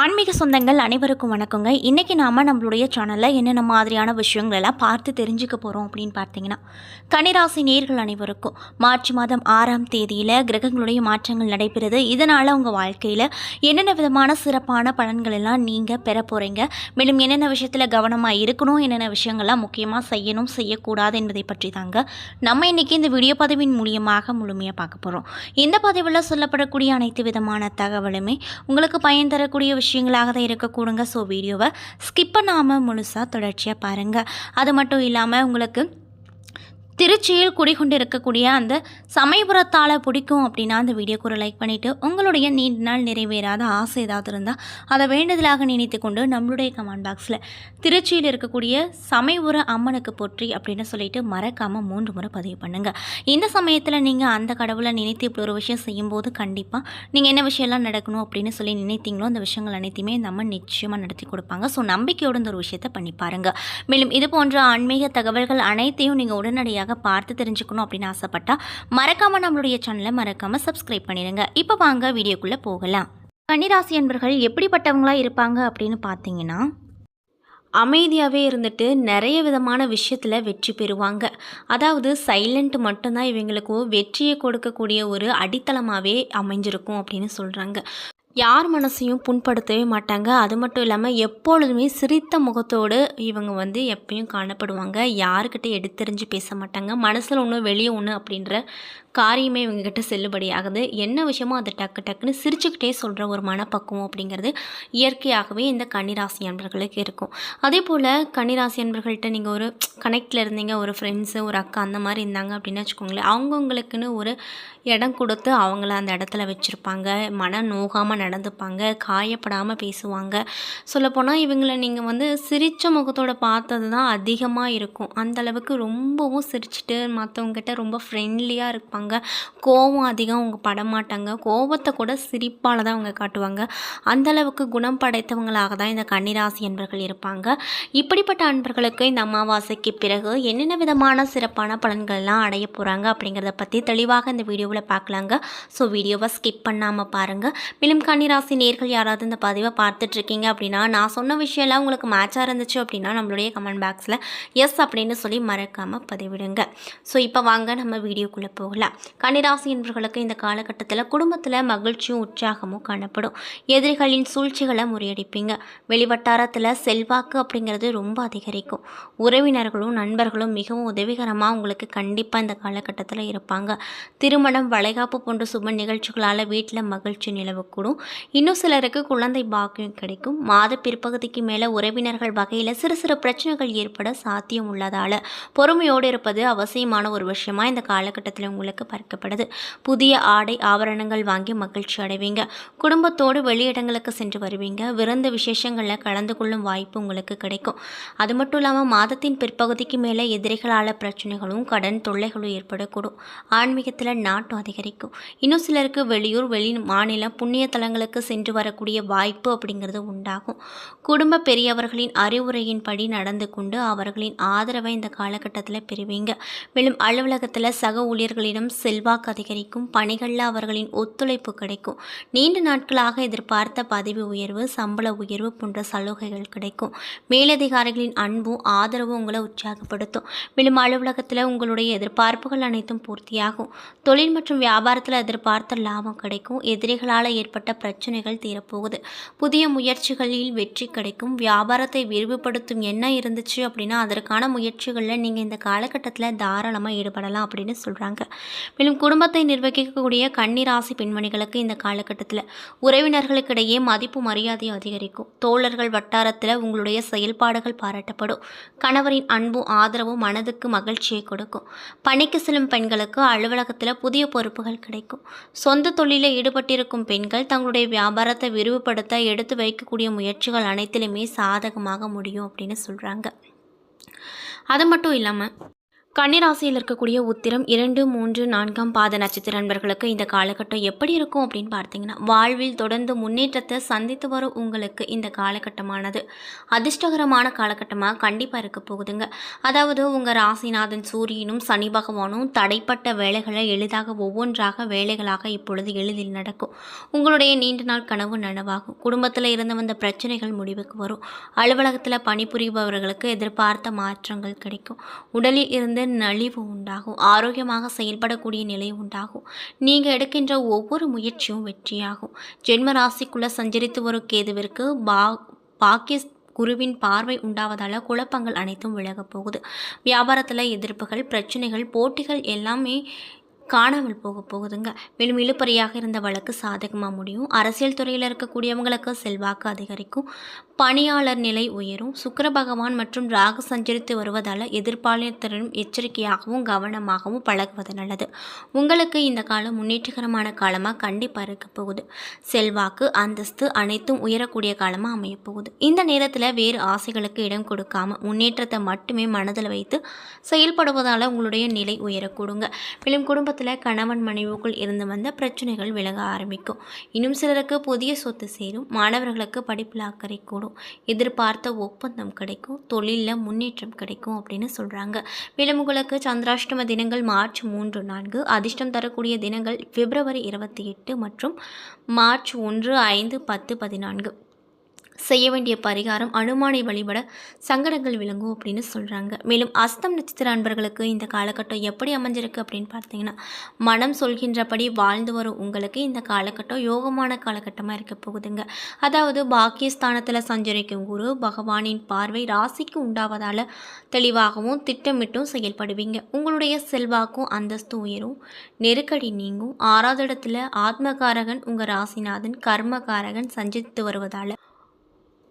ஆன்மீக சொந்தங்கள் அனைவருக்கும் வணக்கங்க. இன்றைக்கி நாம் நம்மளுடைய சேனலில் என்னென்ன மாதிரியான விஷயங்கள் எல்லாம் பார்த்து தெரிஞ்சுக்க போகிறோம் அப்படின்னு பார்த்தீங்கன்னா கனிராசி நேர்கள் அனைவருக்கும் மார்ச் மாதம் ஆறாம் தேதியில் கிரகங்களுடைய மாற்றங்கள் நடைபெறுது. இதனால் உங்கள் வாழ்க்கையில் என்னென்ன விதமான சிறப்பான பலன்கள் எல்லாம் நீங்கள் பெற போகிறீங்க மேலும் என்னென்ன விஷயத்தில் கவனமாக இருக்கணும்? என்னென்ன விஷயங்கள்லாம் முக்கியமாக செய்யணும்? செய்யக்கூடாது என்பதை பற்றி தாங்க நம்ம இன்றைக்கி இந்த வீடியோ பதிவின் மூலியமாக முழுமையாக பார்க்க போகிறோம் இந்த பதிவில் சொல்லப்படக்கூடிய அனைத்து விதமான தகவலுமே உங்களுக்கு பயன் தரக்கூடிய விஷயங்களாக தான் இருக்கக்கூடுங்க ஸோ வீடியோவை ஸ்கிப் பண்ணாமல் முழுசாக தொடர்ச்சியாக பாருங்கள் அது மட்டும் இல்லாமல் உங்களுக்கு திருச்சியில் குடிகொண்டிருக்கக்கூடிய அந்த சமயபுரத்தால் பிடிக்கும் அப்படின்னா அந்த வீடியோக்கு ஒரு லைக் பண்ணிவிட்டு உங்களுடைய நீண்ட நாள் நிறைவேறாத ஆசை ஏதாவது இருந்தால் அதை வேண்டுதலாக நினைத்து கொண்டு நம்மளுடைய கமெண்ட் பாக்ஸில் திருச்சியில் இருக்கக்கூடிய சமயபுர அம்மனுக்கு போற்றி அப்படின்னு சொல்லிட்டு மறக்காமல் மூன்று முறை பதிவு பண்ணுங்கள் இந்த சமயத்தில் நீங்கள் அந்த கடவுளை நினைத்து இப்படி ஒரு விஷயம் செய்யும்போது கண்டிப்பாக நீங்கள் என்ன விஷயம்லாம் நடக்கணும் அப்படின்னு சொல்லி நினைத்தீங்களோ அந்த விஷயங்கள் அனைத்தையுமே நம்ம நிச்சயமாக நடத்தி கொடுப்பாங்க. ஸோ நம்பிக்கையோடு இந்த ஒரு விஷயத்தை பண்ணி பாருங்கள் மேலும் இது போன்ற ஆன்மீக தகவல்கள் அனைத்தையும் நீங்கள் உடனடியாக பார்த்து தெரிஞ்சுக்கணும் அப்படின்னு ஆசைப்பட்டா மறக்காமல் நம்மளுடைய சேனலை மறக்காமல் சப்ஸ்கிரைப் பண்ணிடுங்க இப்போ வாங்க வீடியோக்குள்ளே போகலாம். கன்னிராசி அன்பர்கள் எப்படிப்பட்டவங்களாக இருப்பாங்க அப்படின்னு பார்த்தீங்கன்னா அமைதியாகவே இருந்துட்டு நிறைய விதமான விஷயத்தில் வெற்றி பெறுவாங்க. அதாவது சைலண்ட் மட்டும்தான் இவங்களுக்கு வெற்றியை கொடுக்கக்கூடிய ஒரு அடித்தளமாகவே அமைஞ்சிருக்கும் அப்படின்னு சொல்கிறாங்க யார் மனசையும் புண்படுத்தவே மாட்டாங்க. அது மட்டும் இல்லாமல் எப்பொழுதுமே சிரித்த முகத்தோடு இவங்க வந்து எப்பயும் காணப்படுவாங்க. யாருக்கிட்ட எடுத்தெறிஞ்சு பேச மாட்டாங்க. மனசில் ஒன்று வெளியே ஒன்று அப்படின்ற காரியமே இவங்ககிட்ட செல்லுபடியாகுது என்ன விஷயமோ அதை டக்கு டக்குன்னு சிரிச்சுக்கிட்டே சொல்கிற ஒரு மனப்பக்குவம் அப்படிங்கிறது இயற்கையாகவே இந்த கன்னிராசி அன்பர்களுக்கு இருக்கும். அதே போல் கன்னிராசி அன்பர்கள்ட்ட நீங்கள் ஒரு கனெக்டில் இருந்தீங்க ஒரு ஃப்ரெண்ட்ஸு ஒரு அக்கா அந்த மாதிரி இருந்தாங்க அப்படின்னு வச்சுக்கோங்களேன். அவங்கவுங்களுக்குன்னு ஒரு இடம் கொடுத்து அவங்கள அந்த இடத்துல வச்சுருப்பாங்க. மன நோகாமல் நடந்துப்பாங்க. காயப்படாமல் பேசுவாங்க. சொல்லப்போனால் இவங்களை நீங்கள் வந்து சிரித்த முகத்தோட பார்த்தது தான் அதிகமாக இருக்கும். அந்தளவுக்கு ரொம்பவும் சிரிச்சிட்டு மற்றவங்ககிட்ட ரொம்ப ஃப்ரெண்ட்லியாக இருப்பாங்க. கோபம் அதிகம் அவங்க படமாட்டாங்க. கோபத்தை கூட சிரிப்பால் தான் அவங்க காட்டுவாங்க. அந்தளவுக்கு குணம் படைத்தவங்களாக தான் இந்த கன்னிராசி அன்பர்கள் இருப்பாங்க. இப்படிப்பட்ட அன்பர்களுக்கு இந்த அமாவாசைக்கு பிறகு என்னென்ன விதமான சிறப்பான பலன்கள்லாம் அடைய போகிறாங்க அப்படிங்கிறத பற்றி தெளிவாக இந்த வீடியோவில் பார்க்கலாங்க. ஸோ வீடியோவை ஸ்கிப் பண்ணாமல் பாருங்கள் மேலும் கன்னிராசி நேர்கள் யாராவது இந்த பதிவை பார்த்துட்ருக்கீங்க அப்படின்னா நான் சொன்ன விஷயம்லாம் உங்களுக்கு மேட்சாக இருந்துச்சு அப்படின்னா நம்மளுடைய கமெண்ட் பாக்ஸில் எஸ் அப்படின்னு சொல்லி மறக்காமல் பதிவிடுங்க. ஸோ இப்போ வாங்க நம்ம வீடியோக்குள்ளே போகலாம். கன்னிராசி என்பவர்களுக்கு இந்த காலகட்டத்தில் குடும்பத்தில் மகிழ்ச்சியும் உற்சாகமும் காணப்படும். எதிரிகளின் சூழ்ச்சிகளை முறியடிப்பீங்க. வெளிவட்டாரத்தில் செல்வாக்கு அப்படிங்கிறது ரொம்ப அதிகரிக்கும். உறவினர்களும் நண்பர்களும் மிகவும் உதவிகரமாக உங்களுக்கு கண்டிப்பாக இந்த காலகட்டத்தில் இருப்பாங்க. திருமணம் வளைகாப்பு போன்ற சுப நிகழ்ச்சிகளால் வீட்டில் மகிழ்ச்சி நிலவக்கூடும். இன்னும் சிலருக்கு குழந்தை பாக்கியம் கிடைக்கும். மாத பிற்பகுதிக்கு மேலே உறவினர்கள் வகையில் சிறு சிறு பிரச்சனைகள் ஏற்பட சாத்தியம் உள்ளதால் பொறுமையோடு இருப்பது அவசியமான ஒரு விஷயமா இந்த காலகட்டத்தில் உங்களுக்கு பார்க்கப்படுது புதிய ஆடை ஆபரணங்கள் வாங்கி மகிழ்ச்சி அடைவீங்க. குடும்பத்தோடு வெளியிடங்களுக்கு சென்று வருவீங்க. விருந்து விசேஷங்களில் கலந்து கொள்ளும் வாய்ப்பு உங்களுக்கு கிடைக்கும். அது மட்டும் இல்லாமல் மாதத்தின் பிற்பகுதிக்கு மேலே எதிரிகளால் பிரச்சனைகளும் கடன் தொல்லைகளும் ஏற்படக்கூடும். ஆன்மீகத்தில் நாட்டம் அதிகரிக்கும். இன்னும் சிலருக்கு வெளியூர் வெளி மாநிலம் புண்ணிய தலங்களுக்கு சென்று வரக்கூடிய வாய்ப்பு அப்படிங்கிறது உண்டாகும். குடும்ப பெரியவர்களின் அறிவுரையின்படி நடந்து கொண்டு அவர்களின் ஆதரவை இந்த காலகட்டத்தில் பெறுவீங்க. மேலும் அலுவலகத்தில் சக ஊழியர்களிடம் செல்வாக்கு அதிகரிக்கும் பணிகளில் அவர்களின் ஒத்துழைப்பு கிடைக்கும். நீண்ட நாட்களாக எதிர்பார்த்த பதவி உயர்வு சம்பள உயர்வு போன்ற சலுகைகள் கிடைக்கும். மேலதிகாரிகளின் அன்பும் ஆதரவும் உங்களை உற்சாகப்படுத்தும். மேலும் அலுவலகத்தில் உங்களுடைய எதிர்பார்ப்புகள் அனைத்தும் பூர்த்தியாகும். தொழில் மற்றும் வியாபாரத்தில் எதிர்பார்த்த லாபம் கிடைக்கும். எதிரிகளால் ஏற்பட்ட பிரச்சனைகள் தீரப்போகுது. புதிய முயற்சிகளில் வெற்றி கிடைக்கும். வியாபாரத்தை விரிவுபடுத்தும் எண்ணம் இருந்துச்சு அப்படின்னா அதற்கான முயற்சிகளில் நீங்கள் இந்த காலகட்டத்தில் தாராளமாக ஈடுபடலாம் அப்படின்னு சொல்கிறாங்க மேலும் குடும்பத்தை நிர்வகிக்கக்கூடிய கன்னிராசி பெண்மணிகளுக்கு இந்த காலகட்டத்தில் உறவினர்களுக்கிடையே மதிப்பு மரியாதை அதிகரிக்கும். தோழர்கள் வட்டாரத்தில் உங்களுடைய செயல்பாடுகள் பாராட்டப்படும். கணவரின் அன்பும் ஆதரவும் மனதுக்கு மகிழ்ச்சியை கொடுக்கும். பணிக்கு செல்லும் பெண்களுக்கு அலுவலகத்தில் புதிய பொறுப்புகள் கிடைக்கும். சொந்த தொழிலில் ஈடுபட்டிருக்கும் பெண்கள் தங்களுடைய வியாபாரத்தை விரிவுபடுத்த எடுத்து வைக்கக்கூடிய முயற்சிகள் அனைத்திலுமே சாதகமாக முடியும் அப்படின்னு சொல்கிறாங்க அது மட்டும் இல்லாமல் கன்னிராசியில் இருக்கக்கூடிய உத்திரம் இரண்டு மூன்று நான்காம் பாத நட்சத்திர நண்பர்களுக்கு இந்த காலகட்டம் எப்படி இருக்கும் அப்படின்னு பார்த்தீங்கன்னா வாழ்வில் தொடர்ந்து முன்னேற்றத்தை சந்தித்து வரும் உங்களுக்கு இந்த காலகட்டமானது. அதிர்ஷ்டகரமான காலகட்டமாக கண்டிப்பாக இருக்க போகுதுங்க. அதாவது உங்கள் ராசிநாதன் சூரியனும் சனி பகவானும் தடைப்பட்ட வேலைகளை எளிதாக ஒவ்வொன்றாக வேலைகளாக இப்பொழுது எளிதில் நடக்கும். உங்களுடைய நீண்ட நாள் கனவு நனவாகும். குடும்பத்தில் இருந்து வந்த பிரச்சனைகள் முடிவுக்கு வரும். அலுவலகத்தில் பணிபுரிபவர்களுக்கு எதிர்பார்த்த மாற்றங்கள் கிடைக்கும். உடலில் இருந்து நலிவு உண்டாகும். ஆரோக்கியமாக செயல்படக்கூடிய நிலை உண்டாகும். நீங்கள் எடுக்கின்ற ஒவ்வொரு முயற்சியும் வெற்றியாகும். ஜென்ம ராசிக்குள்ளே சஞ்சரித்து வரும் கேதுவிற்கு பா பாகிஸ் குருவின் பார்வை உண்டாவதால் குழப்பங்கள் அனைத்தும் விலகப் போகுது. வியாபாரத்தில் எதிர்ப்புகள் பிரச்சனைகள் போட்டிகள் எல்லாமே காணாமல் போக போகுதுங்க. மேலும் இழுப்பறையாக இருந்த வழக்கு சாதகமாக முடியும். அரசியல் துறையில் இருக்கக்கூடியவங்களுக்கு செல்வாக்கு அதிகரிக்கும். பணியாளர் நிலை உயரும். சுக்கர பகவான் மற்றும் ராகு சஞ்சரித்து வருவதால் எதிர்பாலினத்தினரும் எச்சரிக்கையாகவும் கவனமாகவும் பழகுவது நல்லது. உங்களுக்கு இந்த காலம் முன்னேற்றகரமான காலமாக கண்டிப்பாக இருக்க போகுது. செல்வாக்கு அந்தஸ்து அனைத்தும் உயரக்கூடிய காலமாக அமையப்போகுது இந்த நேரத்தில் வேறு ஆசைகளுக்கு இடம் கொடுக்காம முன்னேற்றத்தை மட்டுமே மனதில் வைத்து செயல்படுவதால் உங்களுடைய நிலை உயரக்கூடுங்க. மேலும் குடும்பத்தில் கணவன் மனைவிக்குள் இருந்து வந்த பிரச்சனைகள் விலக ஆரம்பிக்கும். இன்னும் சிலருக்கு புதிய சொத்து சேரும். மாணவர்களுக்கு படிப்பில் அக்கறை கூடும். எதிர்பார்த்த ஒப்பந்தம் கிடைக்கும். தொழிலில் முன்னேற்றம் கிடைக்கும் அப்படின்னு சொல்கிறாங்க மேலும் உங்களுக்கு சந்திராஷ்டம தினங்கள் மார்ச் மூன்று நான்கு அதிர்ஷ்டம் தரக்கூடிய தினங்கள் பிப்ரவரி இருபத்தி எட்டு மற்றும் மார்ச் ஒன்று ஐந்து பத்து பதினான்கு. செய்ய வேண்டிய பரிகாரம் அனுமானை வழிபட சங்கடங்கள் விளங்கும் அப்படின்னு சொல்கிறாங்க மேலும் அஸ்தம் நட்சத்திர அன்பர்களுக்கு இந்த காலகட்டம் எப்படி அமைஞ்சிருக்கு அப்படின்னு பார்த்தீங்கன்னா மனம் சொல்கின்றபடி வாழ்ந்து வரும் உங்களுக்கு இந்த காலகட்டம் யோகமான காலகட்டமாக இருக்க போகுதுங்க. அதாவது பாக்கியஸ்தானத்தில் சஞ்சரிக்கும் குரு பகவானின் பார்வை ராசிக்கு உண்டாவதால் தெளிவாகவும் திட்டமிட்டும் செயல்படுவீங்க. உங்களுடைய செல்வாக்கும் அந்தஸ்து உயரும். நெருக்கடி நீங்கும். ஆறாவது இடத்துல ஆத்மகாரகன் உங்கள் ராசிநாதன் கர்மகாரகன் சஞ்சித்து வருவதால்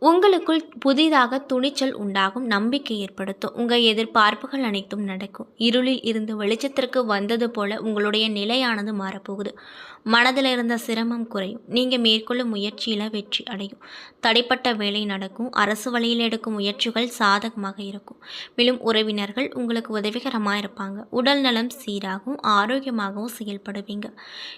உங்களுக்குள் புதிதாக துணிச்சல் உண்டாகும் நம்பிக்கை ஏற்படுத்தும். உங்கள் எதிர்பார்ப்புகள் அனைத்தும் நடக்கும். இருளில் இருந்து வெளிச்சத்திற்கு வந்தது போல உங்களுடைய நிலையானது மாறப்போகுது. மனதில் இருந்த சிரமம் குறையும். நீங்கள் மேற்கொள்ளும் முயற்சியில் வெற்றி அடையும். தடைப்பட்ட வேலை நடக்கும். அரசு வழியில் எடுக்கும் முயற்சிகள் சாதகமாக இருக்கும். மேலும் உறவினர்கள் உங்களுக்கு உதவிகரமாக இருப்பாங்க. உடல் நலம் சீராகவும் ஆரோக்கியமாகவும் செயல்படுவீங்க.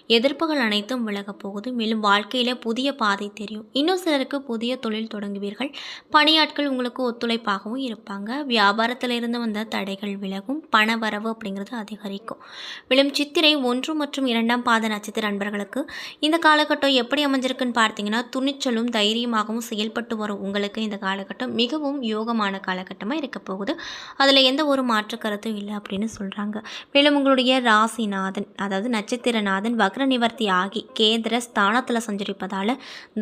எதிர்ப்புகள் அனைத்தும் விலகப் போகுது. மேலும் வாழ்க்கையில் புதிய பாதை தெரியும். இன்னும் சிலருக்கு புதிய தொழில் தொடங்குவீர்கள். பணியாட்கள் உங்களுக்கு ஒத்துழைப்பாகவும் இருப்பாங்க. வியாபாரத்தில் இருந்து வந்த தடைகள் விலகும். பண வரவு அப்படிங்கிறது அதிகரிக்கும். மேலும் சித்திரை ஒன்று மற்றும் இரண்டாம் பாத நட்சத்திர நண்பர்களுக்கு இந்த காலகட்டம் எப்படி அமைஞ்சிருக்குன்னு பார்த்தீங்கன்னா துணிச்சலும் தைரியமாகவும் செயல்பட்டு வரும் உங்களுக்கு இந்த காலகட்டம் மிகவும் யோகமான காலகட்டமாக இருக்க போகுது. அதில் எந்த ஒரு மாற்று கருத்தும் இல்லை அப்படின்னு சொல்கிறாங்க மேலும் உங்களுடைய ராசிநாதன் அதாவது நட்சத்திரநாதன் வக்ர நிவர்த்தி ஆகி கேந்திர ஸ்தானத்தில் சஞ்சரிப்பதால்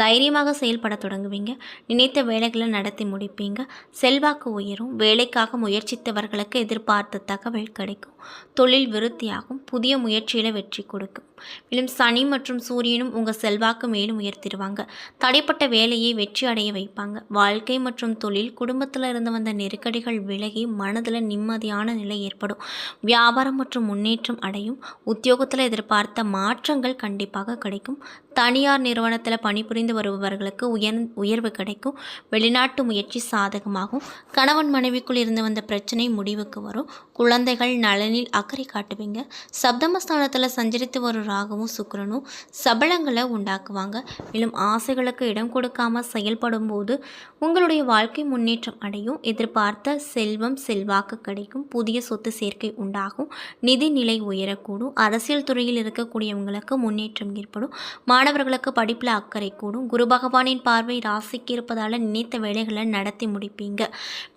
தைரியமாக செயல்பட தொடங்குவீங்க. நினைத்த வேலைகளை நடத்தி முடிப்பீங்க. செல்வாக்கு உயரும். வேலைக்காக முயற்சித்தவர்களுக்கு எதிர்பார்த்த தகவல் கிடைக்கும். தொழில் விருத்தியாகும். புதிய முயற்சியில் வெற்றி கொடுக்கும். மேலும் சனி மற்றும் சூரியனும் உங்கள் செல்வாக்கு மேலும் உயர்த்திடுவாங்க. தடைப்பட்ட வேலையை வெற்றி அடைய வைப்பாங்க. வாழ்க்கை மற்றும் தொழில் குடும்பத்தில் இருந்து வந்த நெருக்கடிகள் விலகி மனதில் நிம்மதியான நிலை ஏற்படும். வியாபாரம் மற்றும் முன்னேற்றம் அடையும். உத்தியோகத்தில் எதிர்பார்த்த மாற்றங்கள் கண்டிப்பாக கிடைக்கும். தனியார் நிறுவனத்தில் பணிபுரிந்து வருபவர்களுக்கு உயர் உயர்வு கிடைக்கும். வெளிநாட்டு முயற்சி சாதகமாகும். கணவன் மனைவிக்குள் இருந்து வந்த பிரச்சனை முடிவுக்கு வரும். குழந்தைகள் நலனில் அக்கறை காட்டுவீங்க. சப்தமஸ்தானத்தில் சஞ்சரித்து வரும் ராகவும் சுக்கரனும் சபலங்களை உண்டாக்குவாங்க. மேலும் ஆசைகளுக்கு இடம் கொடுக்காம செயல்படும் போது உங்களுடைய வாழ்க்கை முன்னேற்றம் அடையும். எதிர்பார்த்த செல்வம் செல்வாக்கு கிடைக்கும். புதிய சொத்து சேர்க்கை உண்டாகும். நிதி நிலை உயரக்கூடும். அரசியல் துறையில் இருக்கக்கூடியவங்களுக்கு முன்னேற்றம் ஏற்படும். மாணவர்களுக்கு படிப்பில் அக்கறை கூடும். குரு பகவானின் பார்வை ராசிக்கு இருப்பதால் நினைத்த வேலைகளை நடத்தி முடிப்பீங்க.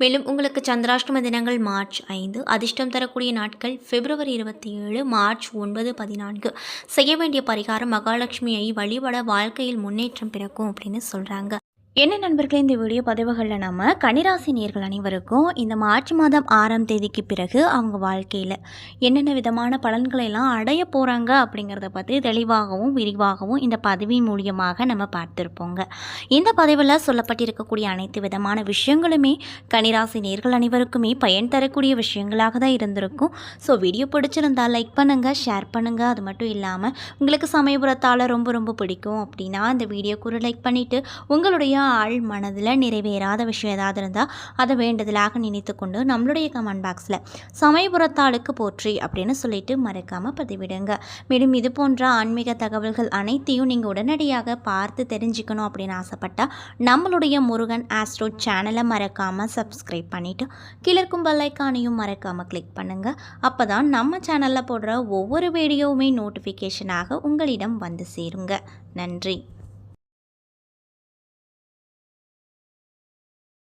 மேலும் உங்களுக்கு சந்திராஷ்டம தினங்கள் மார்ச் ஐந்து அதிர்ஷ்டம் தரக்கூடிய நாட்கள் பிப்ரவரி இருபத்தி ஏழு மார்ச் ஒன்பது பதினான்கு. செய்ய வேண்டிய பரிகாரம் மகாலட்சுமியை வழிபட வாழ்க்கையில் முன்னேற்றம் பிறக்கும் அப்படின்னு சொல்கிறாங்க என்ன நண்பர்களே இந்த வீடியோ பதிவுகளில் நம்ம கனிராசி நேர்கள் அனைவருக்கும் இந்த மார்ச் மாதம் ஆறாம் தேதிக்கு பிறகு அவங்க வாழ்க்கையில் என்னென்ன விதமான பலன்களை எல்லாம் அடைய போகிறாங்க அப்படிங்கிறத பற்றி தெளிவாகவும் விரிவாகவும் இந்த பதிவின் மூலியமாக நம்ம பார்த்துருப்போங்க. இந்த பதிவில் சொல்லப்பட்டிருக்கக்கூடிய அனைத்து விதமான விஷயங்களுமே கனிராசி நேர்கள் அனைவருக்குமே பயன் தரக்கூடிய விஷயங்களாக தான் இருந்திருக்கும். ஸோ வீடியோ பிடிச்சிருந்தால் லைக் பண்ணுங்கள் ஷேர் பண்ணுங்கள் அது மட்டும் இல்லாமல் உங்களுக்கு சமயபுரத்தால் ரொம்ப ரொம்ப பிடிக்கும் அப்படின்னா இந்த வீடியோ ஒரு லைக் பண்ணிவிட்டு உங்களுடைய ஆள் மனதில் நிறைவேறாத விஷயம் ஏதாவது இருந்தால் அதை வேண்டுதலாக நினைத்து கொண்டு நம்மளுடைய கமெண்ட் பாக்ஸில் சமயபுரத்தாளுக்கு போற்றி அப்படின்னு சொல்லிட்டு மறக்காமல் பதிவிடுங்க. மேலும் இது போன்ற ஆன்மீக தகவல்கள் அனைத்தையும் நீங்கள் உடனடியாக பார்த்து தெரிஞ்சுக்கணும் அப்படின்னு ஆசைப்பட்டால் நம்மளுடைய முருகன் ஆஸ்ட்ரோ சேனலை மறக்காமல் சப்ஸ்கிரைப் பண்ணிவிட்டு கிளர்க்கும் பல்லைக்கானையும் மறக்காமல் கிளிக் பண்ணுங்கள் அப்போ தான் நம்ம சேனலில் போடுற ஒவ்வொரு வீடியோவுமே நோட்டிஃபிகேஷனாக உங்களிடம் வந்து சேருங்க. நன்றி.